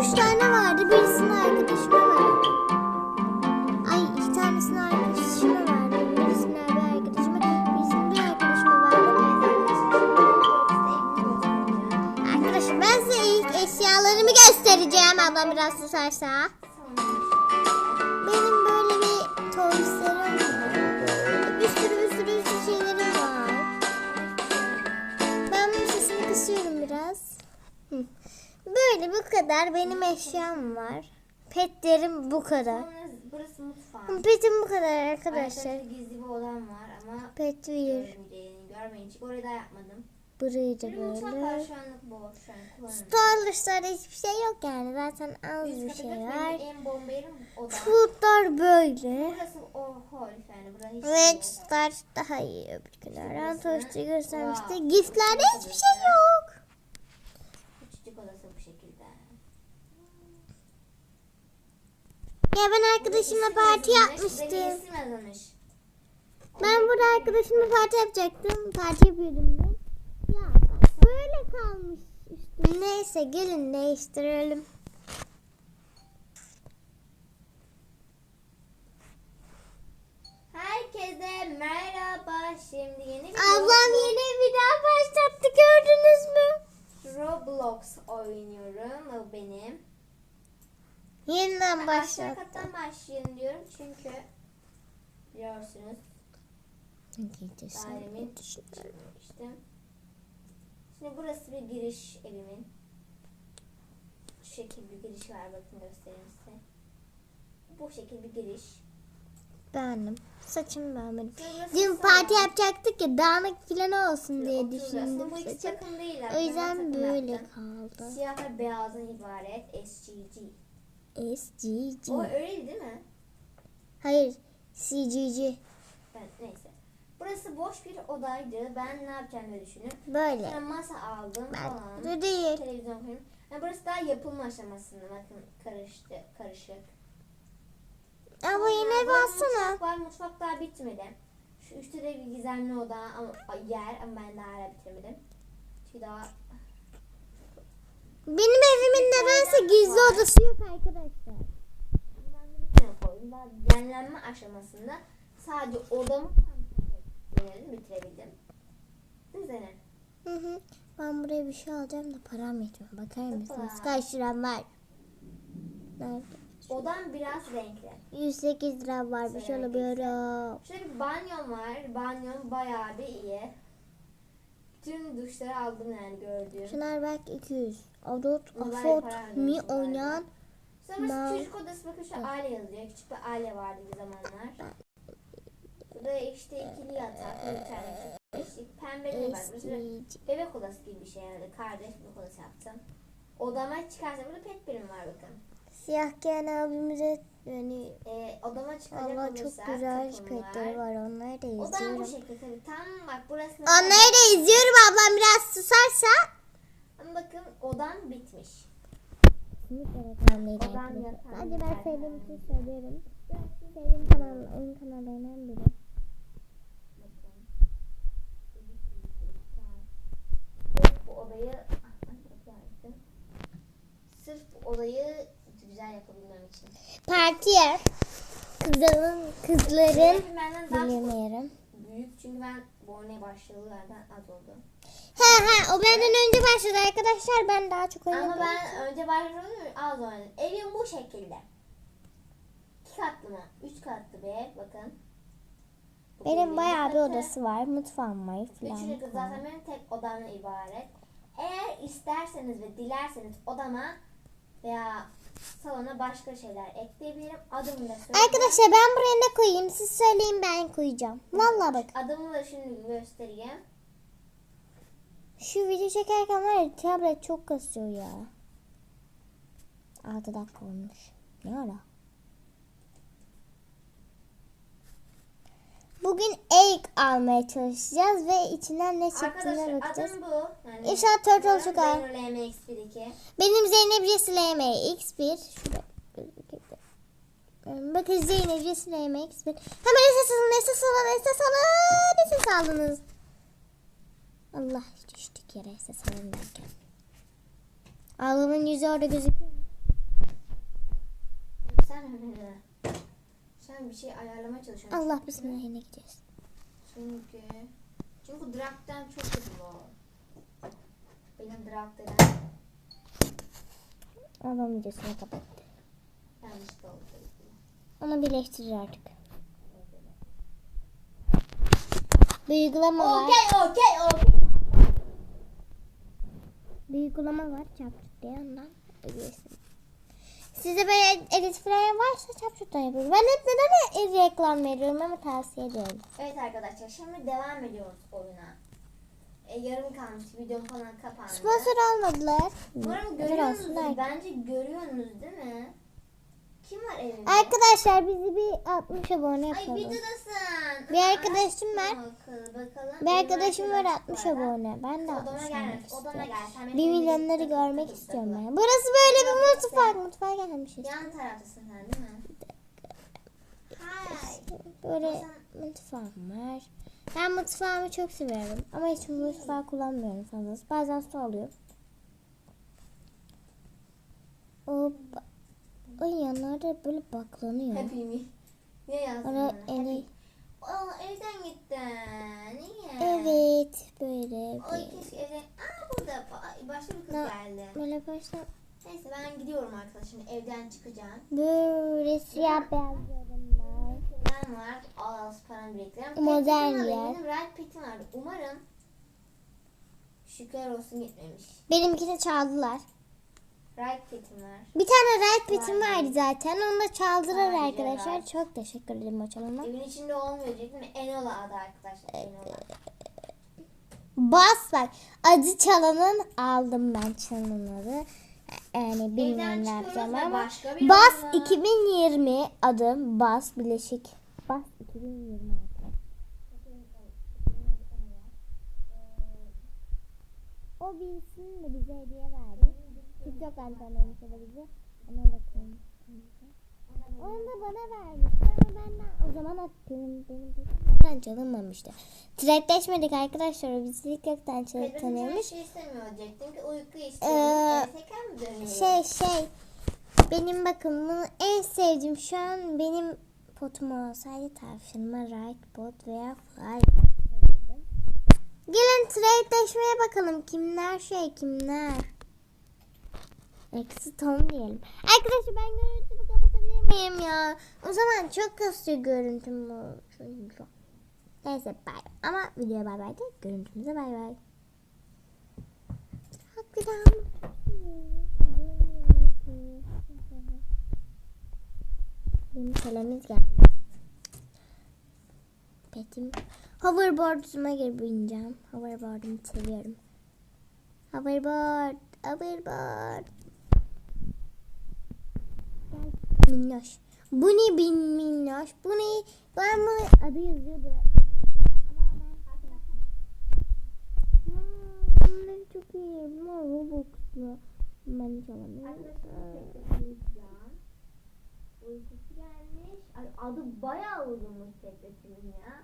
Üç tane vardı. Birisini kadar benim eşyam var. Petlerim bu kadar. Burası mutfağım. Petim bu kadar arkadaşlar. Arkadaşlar gizli bir odam var ama Pet bir. görmeyin. Çünkü orayı da yapmadım. Burayı da Benim mutfak var böyle. şu anlık boş. Şu an hiçbir şey yok yani. Zaten az bir şey var. En bomba yerim oda. Foodlar böyle. Burası o hol yani. Burada hiç Ve. Star daha iyi öbürkülerden. Toşçu göstermişti. Giftlerde hiçbir şey yok. Küçücük odası bu şekilde. Ya ben arkadaşımla parti yapmıştım. Ben burada arkadaşımla parti yapacaktım. Parti yapıyordum ben. Ya böyle kalmış üstüm. Neyse gelin değiştirelim. Herkese merhaba. Şimdi yeni bir Ablam yine bir daha başlattı gördünüz mü? Roblox oynuyorum. O benim. Yeniden Aşağı başlattı. kattan başlayalım diyorum çünkü biliyorsunuz dairemin çıkmıştım. Şimdi burası bir giriş evimin. Şu şekil bir giriş var bakın göstereyim size. Bu şekil bir giriş. Beğendim. Saçımı beğenmedim. Dün parti yapacaktık ya dağınık falan olsun diye düşündüm bu ikisi saçım. takım değil. O yüzden böyle kaldı. Siyah ve beyazdan ibaret SGG. SGG. O öyleydi değil mi? Hayır. CGG. Ben neyse. Burası boş bir odaydı. Ben ne yapacağımı diye düşündüm. Böyle. Sonra masa aldım falan. Ben de değil. Televizyon koydum. Yani burası daha yapılma aşamasında. Bakın karıştı, karışık. Ama yine Sonra baksana. Mutfak var. Mutfak daha bitmedi. Şu üstte de bir gizemli oda ama yer ama ben daha hala bitirmedim. Çünkü daha Benim evimin nedense gizli odası yok arkadaşlar. ben yenlenme aşamasında sadece odamı tam bitirebildim. Zeynep? Hı hı. Ben buraya bir şey alacağım da param yetmiyor. Bakar mısınız? Kaç liram var? Nerede? Odam biraz renkli. 108 lira var. Bir şey alamıyorum. Şöyle bir banyom var. Banyom bayağı bir iyi. Tüm duşları aldım yani gördüğüm. Şunlar belki 200. Adot, Bunlar afot, mi oynayan. Sonra Mavi. çocuk odası bakın şu aile yazıyor. Küçük bir aile vardı bir zamanlar. Burada işte ikili yatak, bir tane küçük beşik, pembe de var. Bebek odası gibi bir şey herhalde. Kardeş bebek odası yaptım. Odama çıkarsam burada pet birim var bakın. Siyah giyen abimize yani Ee, odama çıkacak olursa çok güzel takım petleri var. Onları da Odam bu izliyorum. şekilde tabii. Tam bak burası Onları da izliyorum ablam biraz susarsa. Ama bakın odam bitmiş. Reklamlayacak. Odam. Hadi ben sevdiğim için söylüyorum. Sevdiğim kanal, oyun kanallarından biri. Bu odayı Sırf odayı güzel yapabilmem için. Partiye. Kızların, kızların. Benim benden daha Bilemiyorum. büyük çünkü ben bu oynaya başladılardan az oldu. He he o benden önce başladı arkadaşlar. Ben daha çok oynadım. Ama ben önce başladım az oynadım. Evim bu şekilde. İki katlı mı? Üç katlı bir ev bakın. Benim bayağı bir odası var. Mutfağım var Üçüncü falan. kız zaten benim tek odamdan ibaret. Eğer isterseniz ve dilerseniz odama veya salona başka şeyler ekleyebilirim. Adımı da söyleyeyim. Arkadaşlar ben buraya ne koyayım? Siz söyleyin ben koyacağım. Vallahi bak. Adımı da şimdi göstereyim. Şu video çekerken var ya tablet çok kasıyor ya. 6 dakika olmuş. Ne ara? Bugün egg almaya çalışacağız ve içinden ne çıktığına Arkadaşlar bakacağız. adım bu. Yani İnşallah turtle çıkar. Zeynur LMX12. Benim Zeynep Cesileme X1. Şurada gözüküyor. Bakın Zeynep Cesileme X1. Hemen SS alın, SS alın, SS alın. SS aldınız. Allah düştük yere SS alın derken. Ağlamın yüzü orada gözüküyor. Sen öyle. Sen bir şey ayarlamaya çalışıyorsun. Allah bismillah yine gidiyoruz. Çünkü çünkü Drak'tan çok hızlı. Benim Drak denen Ağlam videosunu kapattı. yanlış da oldu. Onu birleştirir artık. Bir uygulama var. Okey okey okey. Bir uygulama var çapçut diye ondan ödüyorsun. Size böyle edit falan varsa çapçuttan yapıyorum. Ben hep neden reklam veriyorum ama tavsiye ediyorum. Evet arkadaşlar şimdi devam ediyoruz oyuna. E, yarım kalmış video falan kapandı. Sponsor almadılar. Umarım görüyorsunuz. Bence görüyorsunuz değil mi? Kim var evinde? Arkadaşlar bizi bir 60 abone Ay yapalım. videodasın. Bir arkadaşım var. Bakalım. Bir arkadaşım var arkadaşım 60 var. abone. Ben de Odama 60 gel. olmak Odama istiyorum. gel. Benim 1 evime milyonları görmek istiyorum ben. Burası böyle bir mutfak. Mutfağa gelmişiz. Yan taraftasın sen değil mi? Böyle mutfağım var. Ben mutfağımı çok seviyorum. Ama hiç mutfağı kullanmıyorum fazla. Bazen su alıyorum. Hoppa. Ay yanlarda böyle baklanıyor. Happy mi? Niye yazdın Ara. Happy. Aa evden gittin. Niye? Evet böyle. Ay keşke evden... Aa burada ba- başka bir kız Ne? geldi. Böyle başta Neyse ben gidiyorum arkadaşlar. Şimdi evden çıkacağım. böyle siyah beyaz yorumlar. Ben var. Az param biriktiriyorum. Modern yer. Benim red petim vardı. Umarım şükürler olsun gitmemiş. Benimkini çaldılar. Red petim var. Bir tane Vay be. vardı zaten. Onu da çaldılar be, arkadaşlar. vay. Çok teşekkür ederim o çalana. Evin içinde olmuyor diyecektim. Enola adı arkadaşlar. Enola. Bas bak. Adı çalanın aldım ben çalanın adı. Yani bilmiyorum ne yapacağım ama. Bas odada- 2020 adım Bas Bileşik. Bas 2020. O birisini de bize hediye verdi. TikTok antrenörümüz de bize. Ona bakalım. Onu da bana vermişti ama ben de o zaman attım. Benim ben çalınmamıştı. Trade'leşmedik arkadaşlar. TikTok'tan Pet'im hiçbir tanıyormuş. şey istemiyor diyecektim ki uyku Ee, istiyorum. Ee, tekrar mı dönüyor? Şey şey benim bakın bunu en sevdiğim şu an benim potum olsaydı tavşanıma right pot veya fly. Gelin trade'leşmeye bakalım kimler şey kimler. Eksi Tom diyelim. Arkadaşlar ben görüntümü kapatabilir miyim ya? O zaman çok kasıyor görüntüm bu. Neyse bay bay. Ama videoya bay bay değil. Görüntümüze bay bay. Hakikaten. Benim kalemiz geldi. Petim. Hoverboard'uma geri bineceğim. Hoverboard'umu seviyorum. Hoverboard. Hoverboard. Gel minnoş. Bu ne bin minnoş? Bu ne? Ben bunu adı yazıyordu. Ama ben Hmm, bunlar çok iyi. Bunlar Robux'lu. Ben hiç alamıyorum. Uykusu gelmiş. Adı bayağı uzunmuş Pet'in ya.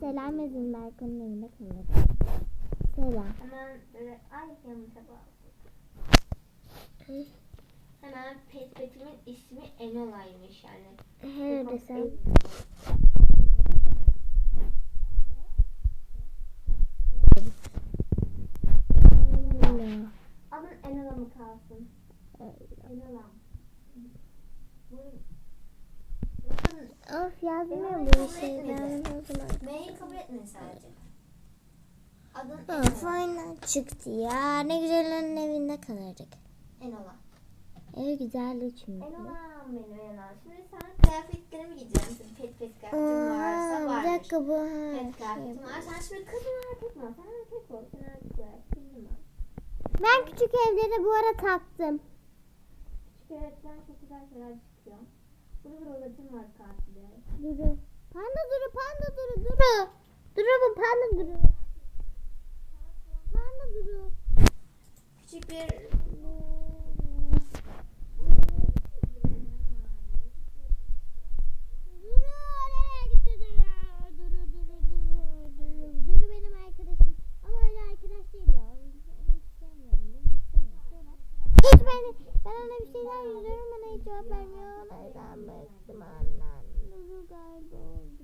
Selam edin Berkan'ın evinde kalır. Selam. Hemen böyle ay yanlışa bağladım. Hemen pet petimin ismi Enola'ymış yani. Her desem. Adın Enola mı kalsın? Enola. Of yazmıyor bu şeyden. M'yi kabul etmeyin sadece. Adın Enola. final çıktı ya. Ne güzel onun evinde kalırdık. Enola. Evet güzeldi çünkü. Enola benim Enola. Şimdi sen kıyafetlerimi giyeceksin. Pet pet kıyafetin varsa Aa, bir dakika bu. Pet kıyafetin var. Sen şimdi kız mı erkek mi? Sen erkek ol. Sen erkek ol. Ben küçük evlere bu ara taktım. Çünkü öğretmen çok güzel şeyler çıkıyor. Burada bir var katili. Duru. Panda duru, panda duru, duru. Duru bu panda duru. Panda duru. Küçük bir Duru oraya gitti duru. Duru duru duru duru. Duru benim arkadaşım. Ama öyle arkadaş değil ya. Onu hiç sevmiyorum. Beni hiç sevmiyor. Beni, ben ona bir şeyler yazıyorum bana hiç cevap vermiyor. O yüzden bıktım ondan. Duru galiba oldu.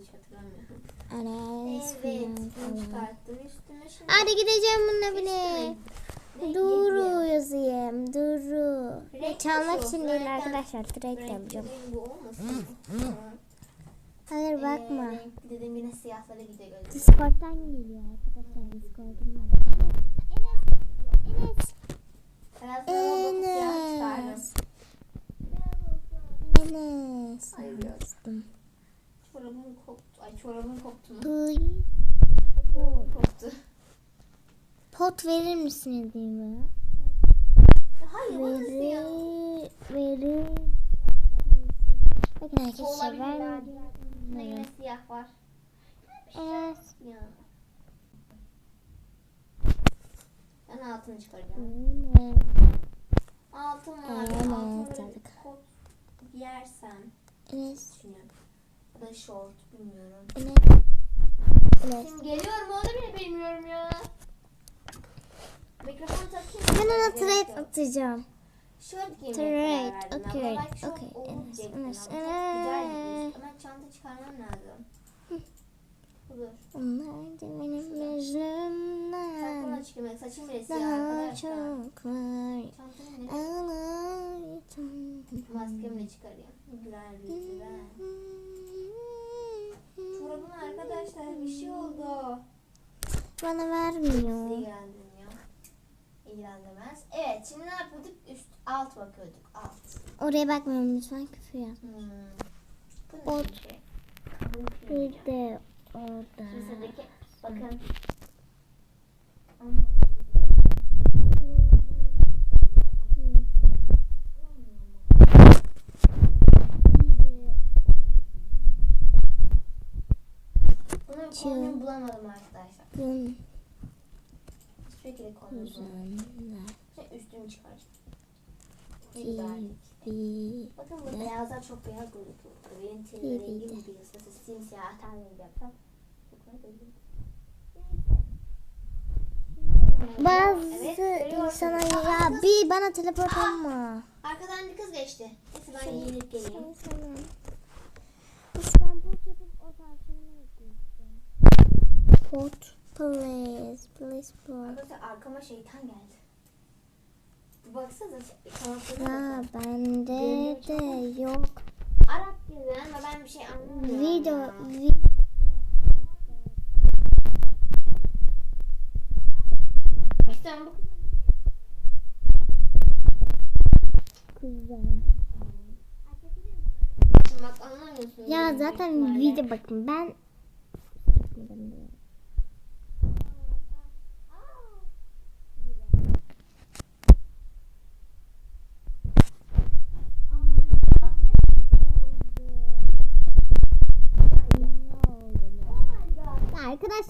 Hiç hatırlamıyorum. Evet, bunu çıkarttım üstüme şimdi. Hadi gideceğim bununla bile. Duru yazayım. Duru. Çalmak için değil arkadaşlar. Direkt yapacağım. bu olmasın. Bakma. Ee, dedim yine siyahlara gidiyor gözüm. Discord'dan geliyor arkadaşlar. Discord'um var. Enes. Biraz siyah çıkardım. Enes. Enes. Hayır yazdım. Çorabım koptu. Ay çorabım koptu mu? Çorabım koptu. Pot verir misin hediyeme? Hayır. Verir. Verir. Bakın arkadaşlar ben... belki. Yine siyah var. Evet. Ya. Ben altını çıkaracağım. Enes. Altın var. Evet, Altın kot giyersem Enes. düşünüyorum. Ya da short bilmiyorum. Enes. Enes. Şimdi geliyorum onu bile bilmiyorum ya. Mikrofon takayım. Ben ona trade atacağım. Şort giymeye Trade, karar verdim. okey, Ama çok güzel bir. Ama çanta çıkarmam lazım. Budur. Onlar da benim Sakın yüzümden açık yemek. Saçım bile siyah daha arkadaşlar. çok var. Çıkarayım. Bir şey oldu. Bana Sizi vermiyor. ilgilendirmiyor. İlgilendirmez. Evet şimdi ne yapıyorduk? Üst alt bakıyorduk. Alt. Oraya bakmıyorum lütfen küfür yap. Hmm. Bu ne Ot. şimdi? Bir de orada. Şimdi sıradaki bakın. Bunun Çığ. bulamadım arkadaşlar. Gün Hiçbir şekilde kombin bulamadım. üzerinde Şimdi üstümü çıkaracağım. Bir Bakın bu beyazlar çok beyaz gözüküyor. Benim tenim rengim iyi de. bir ıslası simsiyah ten rengi gözüküyor. bazı Evet, insana ya bir bana teleport olma. Arkadan bir kız geçti. Neyse ben giyinip geleyim. Ben pot yapıp o tavşanı bekleyeceğim. Pot. Please. Please pot. Arkadaşlar arkama şeytan geldi. Kanatları Ya bakın. bende de yok. Arap gibi ama ben bir şey anlamıyorum. Video. ya. vi- İşte bu Güzel. Ya zaten video bakın ben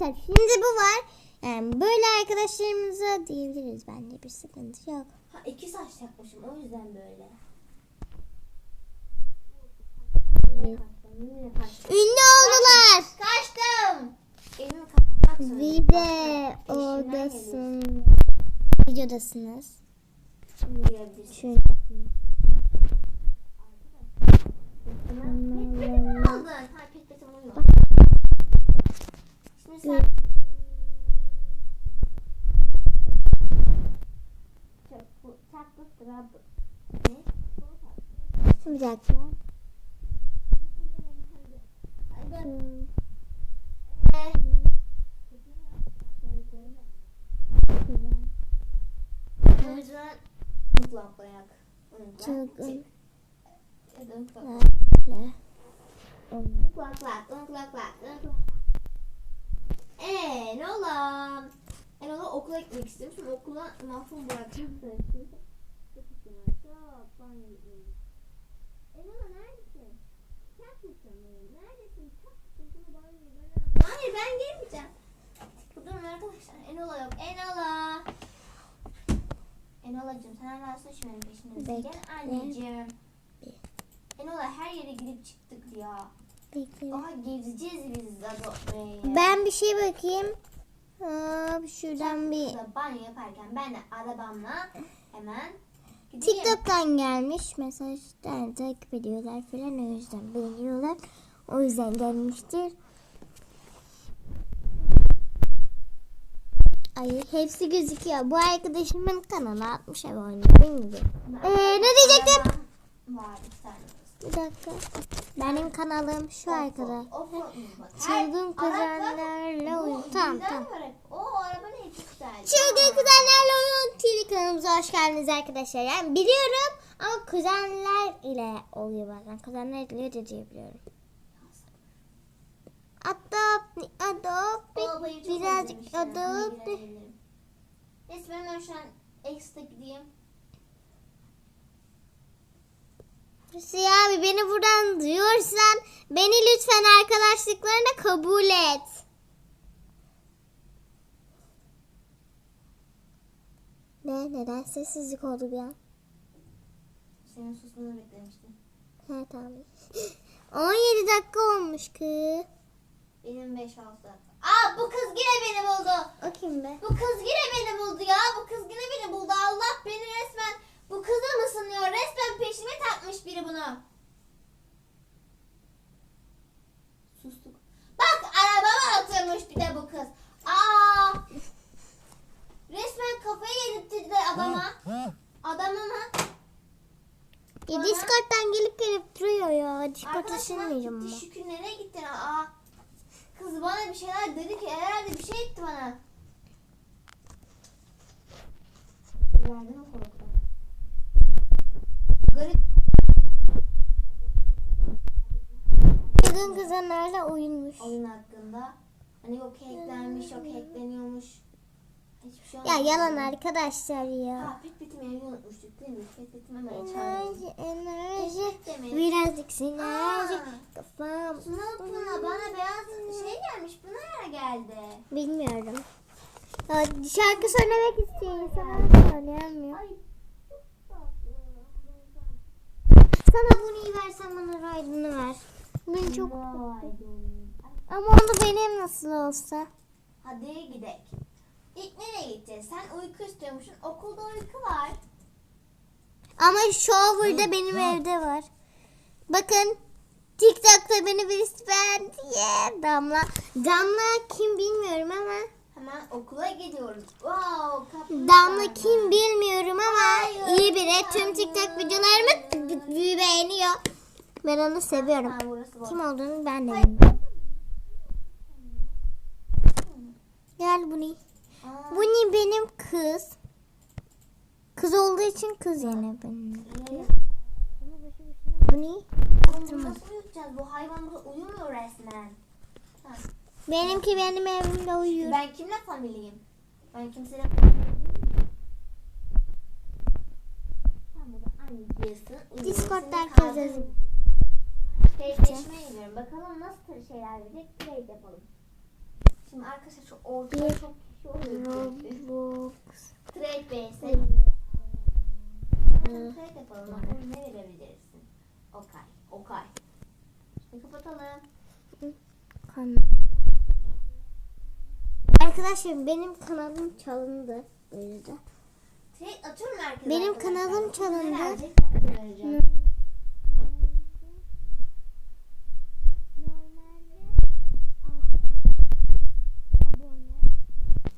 Arkadaşlar şimdi bu var. Yani böyle arkadaşlarımıza diyebiliriz bence bir sıkıntı yok. Ha iki saç takmışım o yüzden böyle. Kaçtım. Ünlü oldular. Kaçtım. Elimi kapatmak zorunda. Bir de Peşimden oradasın. Videodasınız. Çünkü bir dakika. Çok Dön kulak. Dön kulak kulak. Dön kulak kulak. Dön kulak. Eee ne ola? Ben onu okula gitmek istiyorum. Şimdi okula mahrum bırakacağım. Çok güzel. Çok banyo Enola neredesin? Çok musun? Neredesin? Ben aldım. Hayır ben gelmeyeceğim. Durun arkadaşlar. Enola yok. Enola. Enola'cığım sen hala saçmalama peşindesin. Gel anneciğim. Enola her yere gidip çıktık ya. Bekle. Aha gezeceğiz biz Zado'yu. Ben bir şey bakayım. Hop şuradan bir banyo yaparken ben de arabamla hemen TikTok'tan gelmiş mesajlar takip ediyorlar falan o yüzden beğeniyorlar. O yüzden gelmiştir. Ay hepsi gözüküyor. Bu arkadaşımın kanalı 60 abone. Benim gibi. Ee, ne diyecektim? Var bir tane. Bir dakika. Benim kanalım şu arkadaş. Çılgın kuzenlerle oyun. Tamam tamam. Çılgın kuzenlerle oyun TV kanalımıza hoş geldiniz arkadaşlar. Yani biliyorum ama kuzenler ile oluyor bazen. Kuzenler ile de diyebiliyorum. Adopt, adopt, birazcık adopt. Neyse ben şu an X'te gideyim. Hüseyin abi beni buradan duyuyorsan beni lütfen arkadaşlıklarına kabul et. Ne? Neden sessizlik oldu bir an? Senin susmanı beklemiştim. He tamam. 17 dakika olmuş kız. Benim 5-6 dakika. Aa bu kız yine beni buldu. O kim be? Bu kız yine beni buldu ya. Bu kız yine beni buldu. Allah beni resmen bu kıza mı sınıyor? Resmen peşime takmış biri bunu. Sustuk. Bak arabama oturmuş bir de bu kız. Aa! Resmen kafayı yedirtti adama. Adamıma. Ya Discord'dan gelip gelip duruyor ya. Discord düşünmeyeceğim gitti. ama. Şükür nereye gittin? Aa! Kız bana bir şeyler dedi ki herhalde bir şey etti bana. Verdi mi korktu? Çılgın kuzenlerle oyunmuş. oyun hakkında. Hani yok hacklenmiş, yok hackleniyormuş. Hiçbir şey Ya olmadı. yalan arkadaşlar ya. Ha pit bitmeyi unutmuştuk değil mi? Pit bitmemeye Enerji, çağırdık. enerji. demek. Birazcık sinerji. Aa. Kafam. Tuna Tuna bana beyaz şey gelmiş. Bu nereye geldi? Bilmiyorum. Ya, şarkı söylemek istiyor insan söyleyemiyor. Ay çok tatlı. Sana bunu versen bana raydını ver. Ben çok... Ama onu benim nasıl olsa. Hadi gidelim. İlk nereye gideceğiz? Sen uyku istiyormuşsun. Okulda uyku var. Ama shower'da benim evde var. Bakın TikTok'ta beni birisi beğendi. Yeah, Damla. Damla kim bilmiyorum ama. Hemen okula gidiyoruz. Wow, Damla kim bilmiyorum ama iyi biri. Tüm TikTok videolarımı beğeniyor. Ben onu seviyorum. Ha. Kim olduğunu ben de bilmiyorum. Gel Buni. Aa, Buni benim kız. Kız olduğu için kız yani benim. Buni. Oğlum, bu Nasıl uyutacağız? Bu hayvan burada uyumuyor resmen. Ha, Benimki benim evimde uyuyor. Ben kimle familiyim? Ben kimseyle. Discord'da herkes. Trade'leşmeye gidiyorum. Bakalım nasıl şeyler verecek. Trade yapalım. Şimdi arkadaşlar şu ortada Bir çok kişi oluyor. Roblox. Trade base. Trade yapalım. Bakalım ne verebilirsin. Okay. Okay. Şimdi kapatalım. Kan- Arkadaşlar benim kanalım çalındı. Böyle de. Atıyorum herkese Benim arkadaşlar. kanalım çalındı. vereceğim.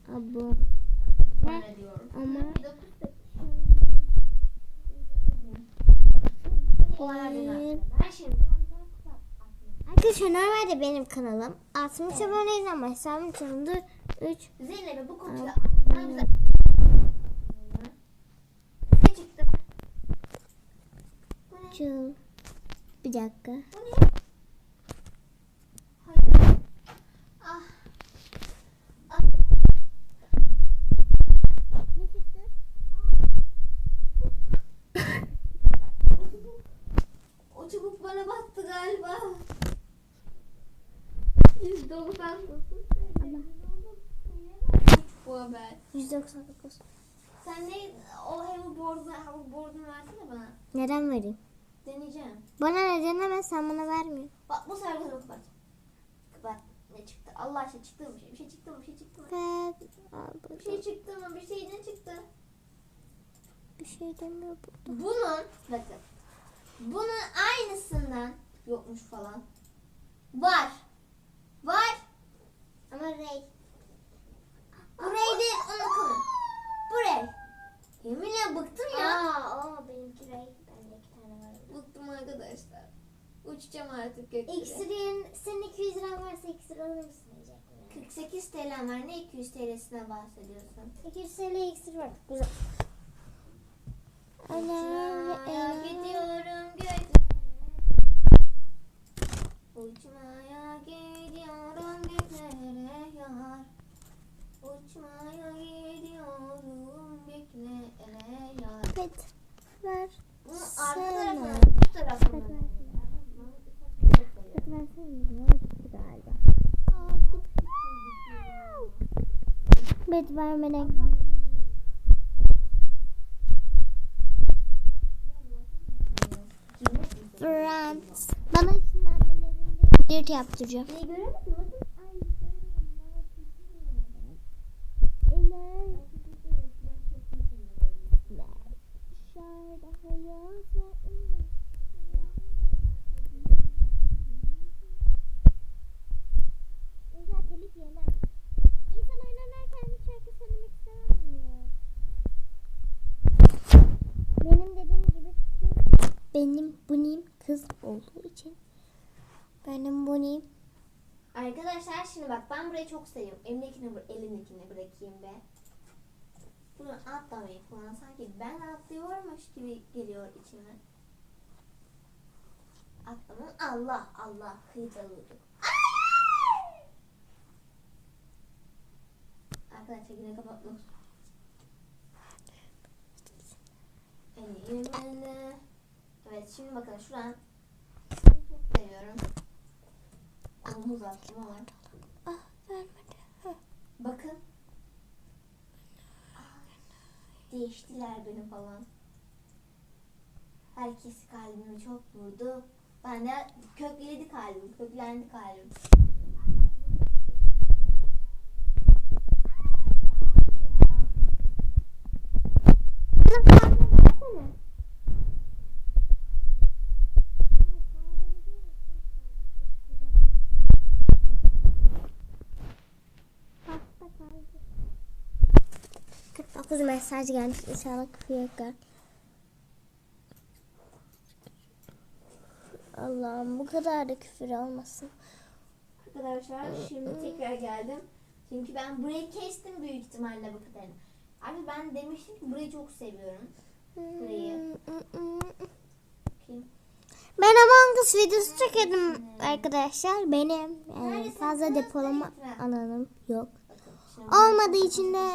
Abone. Diyorum. Ama kısa- Arkadaşlar normalde benim kanalım 60 aboneyiz ama hesabım çalındı 3 Zeynep'e bu kutuyu? Çıl. Bir dakika. Bu. Ah. ah. Ne çıktı? o çubuk bana battı galiba. Yüzde doksan dokuz bu haber. 199. Sen ne o hoverboard'unu hoverboard'unu versene bana. Neden vereyim? Deneyeceğim. Bana ne deneme sen bana vermiyor. Bak bu sefer gözümü kapat. Kapat. Ne çıktı? Allah aşkına çıktı mı? Bir şey, şey çıktı mı? Bir şey çıktı mı? Ben Bir şey çıktı mı? Bir şey ne çıktı? bir şey demiyor burada. Bunun bakın. Bunun aynısından yokmuş falan. Var. Var. Ama Ray. Bu Ray değil unutun. Bu Ray. Yeminle bıktım ya. Aa, o benimki Ray. Bende iki tane var. Bıktım arkadaşlar. Uçacağım artık göklere. İksirin, senin 200 liran varsa iksir alır mısın diyecektim. 48 TL var. Ne 200 TL'sine bahsediyorsun? 200 TL iksir var. Güzel. Ana, Uçmaya gidiyorum göklere. Uçmaya gidiyorum göklere yar. Uçmaya gidiyorum göklere yar. Evet. Ver. Sen arka tarafına, bu tarafına. Ne gitti galiba. Bet vermeden. Friends. Bana işinden ben evimde dirt yaptıracağım. Ne göremedim bakın. Ay göremedim. Eller. Dışarıda hayat var. Güzel telif yemem. İnsan oynanırken bir şarkı söylemek istemez mi? Benim dediğim gibi kız, benim bunim kız olduğu için benim bunim Arkadaşlar şimdi bak ben burayı çok seviyorum. Elimdekini, elimdekini bırakayım be. Bunu atlamayı falan sanki ben atlıyormuş gibi geliyor içime. Atlamam Allah Allah kıyıdalıyorum. Arkadaşlar yine kapatmak Elimde. Evet şimdi bakın şu an seni çok seviyorum. Kolumu uzattım ama. Bakın. Değiştiler beni falan. Herkes kalbimi çok vurdu. Ben de kökledi kalbim, köklendi kalbim. Bana kahve versene. Pasta kaldı. 49 mesaj gelmiş. İnşallah gel. Allah'ım bu kadar da küfür olmasın. Arkadaşlar şimdi tekrar geldim. Çünkü ben burayı kestim büyük ihtimalle bu kadarını. Abi ben demiştim ki burayı çok seviyorum. Burayı. Bakayım. Ben Among Us videosu çekedim arkadaşlar. Benim yani Neredesin fazla depolama alanım yok. Olmadığı için de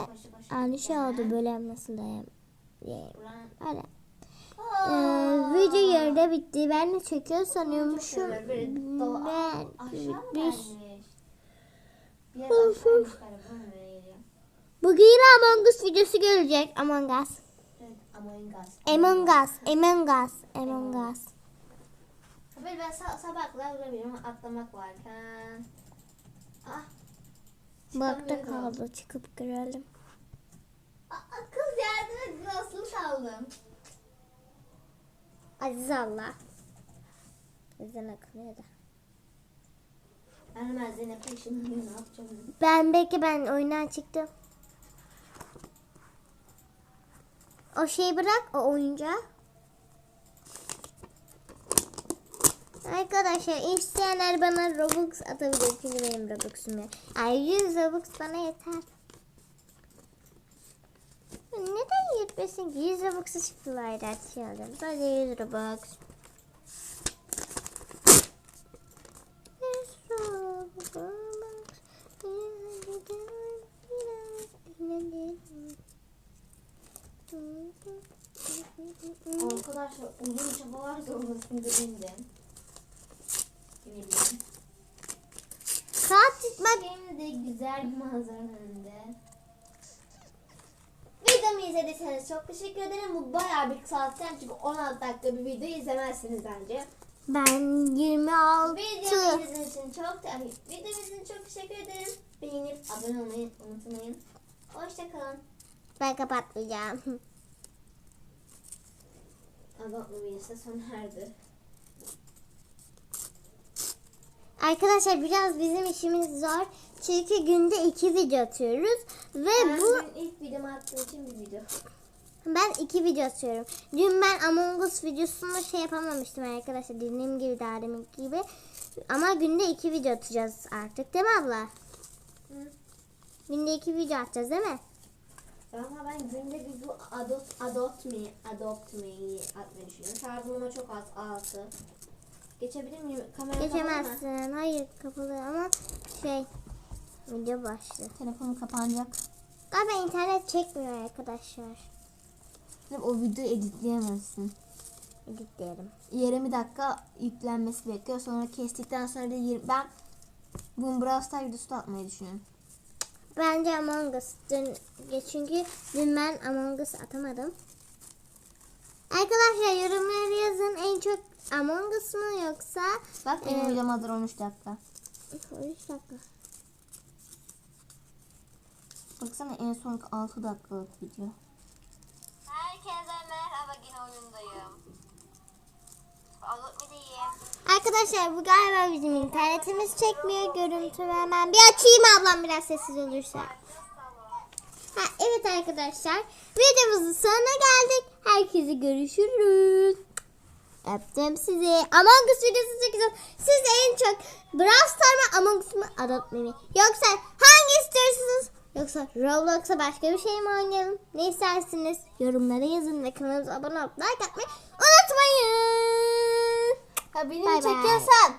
yani şey oldu böyle nasıl diyeyim. Öyle. Ee, video yarıda bitti. Ben de çekiyor sanıyormuşum. Ben. Bana böyle geliyor. bugün Among Us videosu gelecek. Among Us. Among Us. Among Us. Among Us. Böyle ben sa- sabah kadar durabilirim atlamak varken. Ah. Bakta kaldı. Çıkıp görelim. Et. Nasıl kaldım? Aziz Allah. Bizden akıllı da. Ben hemen Zeynep'e ışınlanıyorum. Ne yapacağım? Ben belki ben oyundan çıktım. O şeyi bırak o oyuncağı. Arkadaşlar isteyenler bana Robux atabilir çünkü benim Robux'um yok. Yani 100 Robux bana yeter. Neden 25'in 100 Robux'u çıktılar dersi aldım. Sadece 100 Robux. 100 Robux. Arkadaşlar uzun çabalar zorlasın dedim. Saat tutmak. Benim de güzel bir manzaranın önünde. Videomu izlediyseniz çok teşekkür ederim. Bu bayağı bir saatten çünkü 16 dakika bir video izlemezsiniz bence. ben 26 Videomu izlediğiniz için çok videomu için çok teşekkür ederim. Beğenip abone olmayı unutmayın. Hoşçakalın. ben kapatmayacağım. Adotlu videosu sona erdi. Arkadaşlar biraz bizim işimiz zor. Çünkü günde iki video atıyoruz. Ve Ben bu dün ilk videomu attığım için bir video. ben iki video atıyorum. Dün ben Among Us videosunu şey yapamamıştım arkadaşlar. Dediğim gibi daha demin gibi. Ama günde iki video atacağız artık değil mi abla? Hı. Günde iki video atacağız değil mi? Valla ben günde bir bu adopt, adopt me, adopt me'yi atmayı düşünüyorum. Şarjım ama çok az, altı. Geçebilir miyim? Kamera kapalı mı? Geçemezsin. Hayır kapalı ama şey video başladı. Telefonum kapanacak. Galiba internet çekmiyor arkadaşlar. O videoyu editleyemezsin. Editleyelim. 20 dakika yüklenmesi bekliyor. Sonra kestikten sonra da 20... Ben bugün Brawl Stars videosu da atmayı düşünüyorum. Bence Among Us. Dün, çünkü dün ben Among Us atamadım. Arkadaşlar yazın en çok Among Us mu yoksa Bak benim Ee, videom hazır 13 dakika. 13 dakika. Baksana en son 6 dakikalık video. Herkese merhaba yine oyundayım. Alıp? Arkadaşlar bu galiba bizim internetimiz çekmiyor görüntü hemen bir açayım ablam biraz sessiz olursa. Ha, evet arkadaşlar videomuzun sonuna geldik. Herkese görüşürüz. Öptüm sizi. Among Us videosu çekeceğiz. Siz en çok Brawl Star mı Among Us Me mi? Yoksa hangi istiyorsunuz? Yoksa Roblox'a başka bir şey mi oynayalım? Ne istersiniz? Yorumlara yazın ve kanalımıza abone olup like atmayı unutmayın. Ha beni Bay bay. çekiyorsan